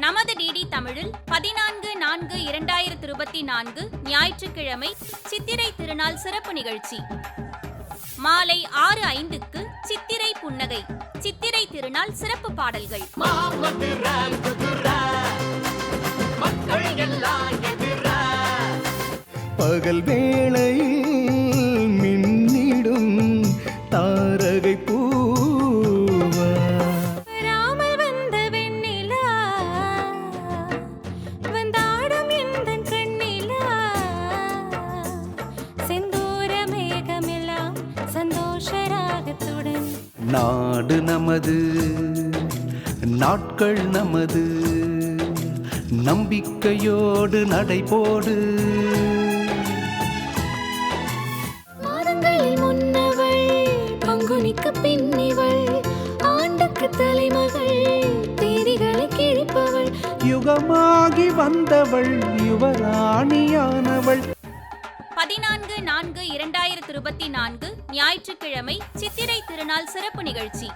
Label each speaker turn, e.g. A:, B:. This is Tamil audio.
A: நமது டிடி தமிழில் பதினான்கு நான்கு இரண்டாயிரத்தி இருபத்தி நான்கு ஞாயிற்றுக்கிழமை சித்திரை திருநாள் சிறப்பு நிகழ்ச்சி. மாலை ஆறு ஐந்துக்கு சித்திரை புன்னகை சித்திரை திருநாள் சிறப்பு பாடல்கள்.
B: பகல் வேளையில் மின்னிடும் தாரகை நாடு நமது நாட்கள் நமது நம்பிக்கையோடு நடைபோடு.
A: மாதங்களில் முன்னவள் பங்குனிக்கு பின்னிவள் ஆண்டுக்கு தலைமகள் தேதிகளை கிழிப்பவள்.
B: யுகமாகி வந்தவள் யுவராணியானவள்.
A: பதினான்கு நான்கு இரண்டாயிரத்து இருபத்தி நான்கு ஞாயிற்றுக்கிழமை சித்திரை திருநாள் சிறப்பு நிகழ்ச்சி.